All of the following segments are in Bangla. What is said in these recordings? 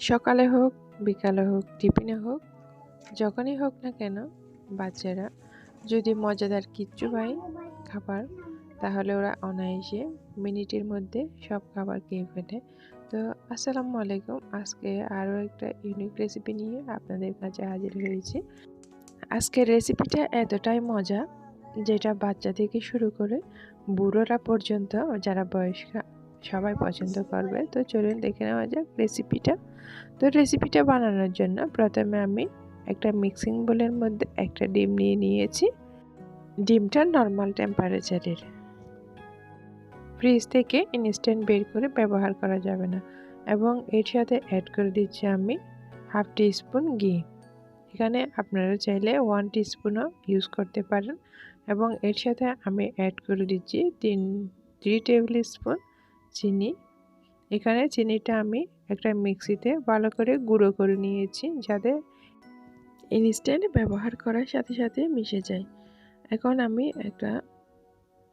সকালে হোক, বিকালে হোক, টিফিনে হোক, যখনই হোক না কেন, বাচ্চারা যদি মজাদার কিচ্ছু পায় খাবার, তাহলে ওরা অনায়াসে মিনিটের মধ্যে সব খাবার খেয়ে ফেলে। তো আসসালামু আলাইকুম। আজকে আরও একটা ইউনিক রেসিপি নিয়ে আপনাদের কাছে হাজির হয়েছি। আজকের রেসিপিটা এতটাই মজা, যেটা বাচ্চা থেকে শুরু করে বুড়োরা পর্যন্ত, যারা বয়স্ক সবাই পছন্দ করবে। তো চলুন দেখে নেওয়া যাক রেসিপিটা তো রেসিপিটা বানানোর জন্য প্রথমে আমি একটা মিক্সিং বোলের মধ্যে একটা ডিম নিয়ে নিয়েছি। ডিমটা নর্মাল টেম্পারেচারের ফ্রিজ থেকে ইনস্ট্যান্ট বের করে ব্যবহার করা যাবে না। এবং এর সাথে অ্যাড করে দিচ্ছি আমি হাফ স্পুন ঘি। এখানে আপনারা চাইলে ওয়ান স্পুনও ইউজ করতে পারেন। এবং এর সাথে আমি অ্যাড করে দিচ্ছি তিন থ্রি টেবিল স্পুন চিনি। এখানে চিনিটা আমি একটা মিক্সিতে ভালো করে গুঁড়ো করে নিয়েছি যাতে ইনস্ট্যান্ট ব্যবহার করার সাথে সাথে মিশে যায়। এখন আমি একটা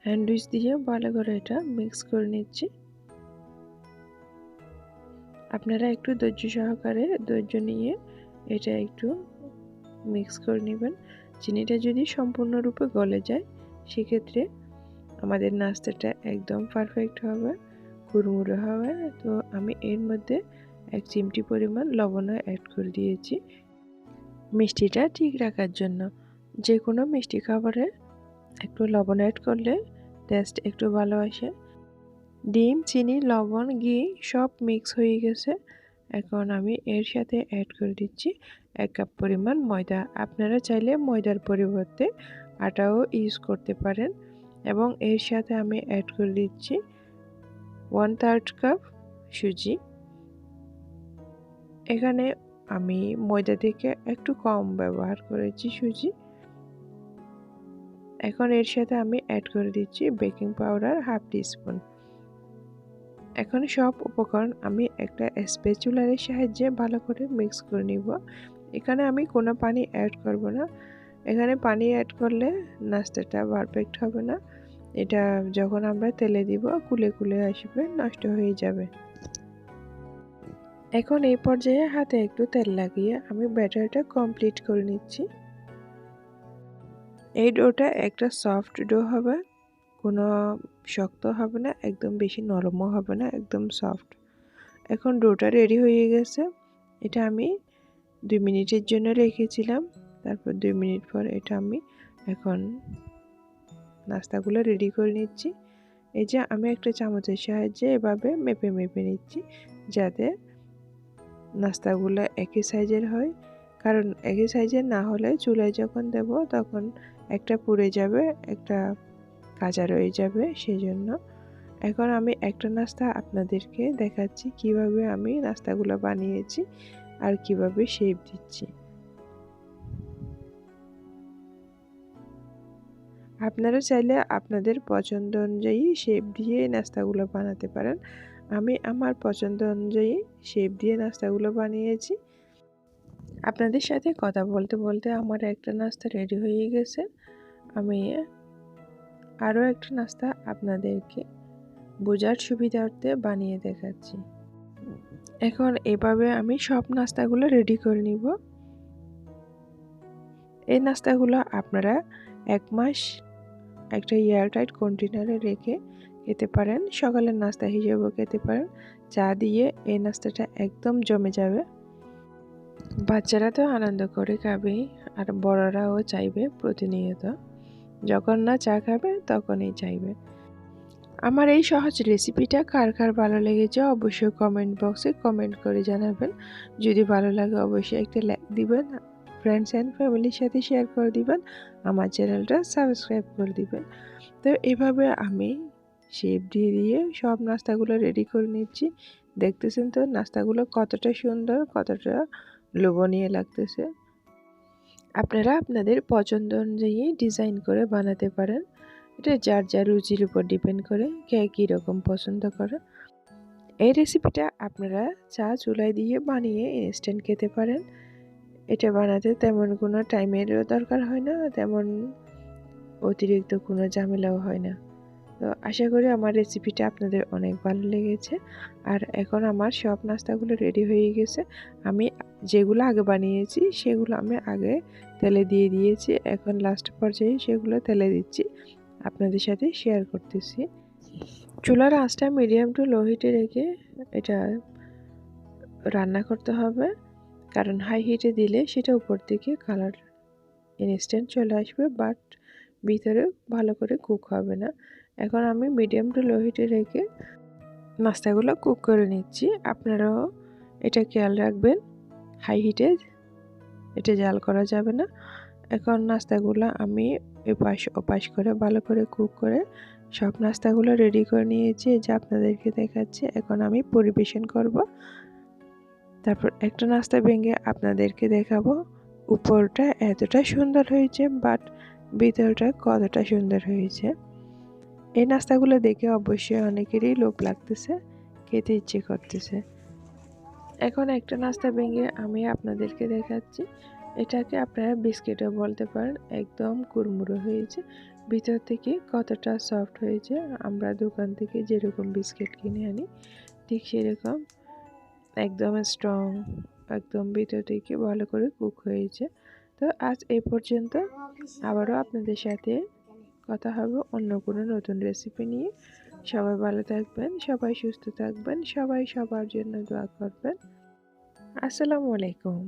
হ্যান্ডউইচ দিয়ে ভালো করে এটা মিক্স করে নিচ্ছি। আপনারা একটু ধৈর্য সহকারে ধৈর্য নিয়ে এটা একটু মিক্স করে নেবেন। চিনিটা যদি সম্পূর্ণরূপে গলে যায়, সেক্ষেত্রে আমাদের নাস্তাটা একদম পারফেক্ট হবে। কুড়মুড়ো হবে তো আমি এর মধ্যে এক চিমটি পরিমাণ লবণও অ্যাড করে দিয়েছি। মিষ্টিটা ঠিক রাখার জন্য যে কোনো মিষ্টি খাবারে একটু লবণ অ্যাড করলে টেস্ট একটু ভালো আসে। ডিম, চিনি, লবণ, ঘি সব মিক্স হয়ে গেছে। এখন আমি এর সাথে অ্যাড করে দিচ্ছি এক কাপ পরিমাণ ময়দা। আপনারা চাইলে ময়দার পরিবর্তে আটাও ইউজ করতে পারেন। এবং এর সাথে আমি অ্যাড করে দিচ্ছি ওয়ান থার্ড কাপ সুজি এখানে আমি ময়দা থেকে একটু কম ব্যবহার করেছি সুজি। এখন এর সাথে আমি অ্যাড করে দিচ্ছি বেকিং পাউডার হাফ টিস্পুন এখন সব উপকরণ আমি একটা স্পেচুলারের সাহায্যে ভালো করে মিক্স করে নিব। এখানে আমি কোনো পানি অ্যাড করব না। এখানে পানি অ্যাড করলে নাস্তাটা পারফেক্ট হবে না। এটা যখন আমরা তেলে দিব, কুলে কুলে আসবে, নষ্ট হয়ে যাবে। এখন এই পর্যায়ে হাতে একটু তেল লাগিয়ে আমি ব্যাটারটা কমপ্লিট করে নিচ্ছি। এই ডোটা একটা সফট ডো হবে, কোনো শক্ত হবে না, একদম বেশি নরমও হবে না, একদম সফট। এখন ডোটা রেডি হয়ে গেছে। এটা আমি দুই মিনিটের জন্য রেখেছিলাম, তারপর দুই মিনিট পর এটা আমি এখন নাস্তাগুলো রেডি করে নিচ্ছি। এই যে আমি একটা চামচের সাহায্যে এভাবে মেপে মেপে নিচ্ছি যাতে নাস্তাগুলো একই সাইজের হয়। কারণ একই সাইজের না হলে চুলায় যখন দেব তখন একটা পুড়ে যাবে, একটা কাঁচা রয়ে যাবে সেই জন্য এখন আমি একটা নাস্তা আপনাদেরকে দেখাচ্ছি কীভাবে আমি নাস্তাগুলো বানিয়েছি আর কীভাবে শেপ দিচ্ছি। আপনারা চাইলে আপনাদের পছন্দ অনুযায়ী শেপ দিয়ে নাস্তাগুলো বানাতে পারেন। আমি আমার পছন্দ অনুযায়ী শেপ দিয়ে নাস্তাগুলো বানিয়েছি। আপনাদের সাথে কথা বলতে বলতে আমার একটা নাস্তা রেডি হয়ে গেছে। আমি আরও একটা নাস্তা আপনাদেরকে বোঝার সুবিধার্থে বানিয়ে দেখাচ্ছি। এখন এভাবে আমি সব নাস্তাগুলো রেডি করে নিব। এই নাস্তাগুলো আপনারা এক মাস একটা এয়ারটাইট কন্টেনারে রেখে খেতে পারেন। সকালের নাস্তা হিসেবেও খেতে পারেন। চা দিয়ে এই নাস্তাটা একদম জমে যাবে। বাচ্চারা তো আনন্দ করে খাবেই আর বড়রাও চাইবে প্রতিনিয়ত। যখন না চা খাবে, তখনই চাইবে। আমার এই সহজ রেসিপিটা কার কার ভালো লেগেছে অবশ্যই কমেন্ট বক্সে কমেন্ট করে জানাবেন। যদি ভালো লাগে, অবশ্যই একটা লাইক দিবেন। ফ্রেন্ডস অ্যান্ড ফ্যামিলির সাথে শেয়ার করে দিবেন, আমার চ্যানেলটা সাবস্ক্রাইব করে দিবেন। তো এভাবে আমি শেপ দিয়ে দিয়ে সব নাস্তাগুলো রেডি করে নিচ্ছি। দেখতেছেন তো নাস্তাগুলো কতটা সুন্দর, কতটা লোভনীয় লাগতেছে। আপনারা আপনাদের পছন্দ অনুযায়ী ডিজাইন করে বানাতে পারেন। এটা যার যার রুচির উপর ডিপেন্ড করে, কে কীরকম পছন্দ করে। এই রেসিপিটা আপনারা চা চুলায় দিয়ে বানিয়ে ইনস্ট্যান্ট খেতে পারেন। এটা বানাতে তেমন কোনো টাইমেরও দরকার হয় না, তেমন অতিরিক্ত কোনো ঝামেলাও হয় না। তো আশা করি আমার রেসিপিটা আপনাদের অনেক ভালো লেগেছে। আর এখন আমার সব নাস্তাগুলো রেডি হয়ে গেছে। আমি যেগুলো আগে বানিয়েছি, সেগুলো আমি আগে তেলে দিয়ে দিয়েছি। এখন লাস্ট পর্যায়ে সেগুলো তেলে দিচ্ছি। আপনাদের সাথে শেয়ার করতেছি। চুলার আঁচটা মিডিয়াম টু লো হিটে রেখে এটা রান্না করতে হবে। কারণ হাই হিটে দিলে সেটা উপর থেকে কালার ইনস্ট্যান্ট চলে আসবে বাট ভিতরে ভালো করে কুক হবে না। এখন আমি মিডিয়াম টু লো হিটে রেখে নাস্তাগুলো কুক করে নিচ্ছি। আপনারাও এটা খেয়াল রাখবেন হাই হিটে এটা জাল করা যাবে না। এখন নাস্তাগুলো আমি এপাশ ওপাশ করে ভালো করে কুক করে সব নাস্তাগুলো রেডি করে নিয়েছি। যে আপনাদেরকে দেখাচ্ছি, এখন আমি পরিবেশন করব। তারপর একটা নাস্তা ভেঙে আপনাদেরকে দেখাবো। উপরটা এতটা সুন্দর হয়েছে বাট ভিতরটা কতটা সুন্দর হয়েছে। এই নাস্তাগুলো দেখে অবশ্যই অনেকেরই লোভ লাগতেছে, খেতে ইচ্ছে করতেছে। এখন একটা নাস্তা ভেঙে আমি আপনাদেরকে দেখাচ্ছি। এটাকে আপনারা বিস্কিটও বলতে পারেন, একদম কুরমুরো হয়েছে। ভিতর থেকে কতটা সফট হয়েছে, আমরা দোকান থেকে যেরকম বিস্কিট কিনে আনি, ঠিক সেরকম একদম স্ট্রং একদম ভিতর থেকে ভালো করে কুক হয়েছে। তো আজ এই পর্যন্ত আবারও আপনাদের সাথে কথা হবে অন্য কোনো নতুন রেসিপি নিয়ে। সবাই ভালো থাকবেন, সবাই সুস্থ থাকবেন, সবাই সবার জন্য দোয়া করবেন। আসসালামু আলাইকুম।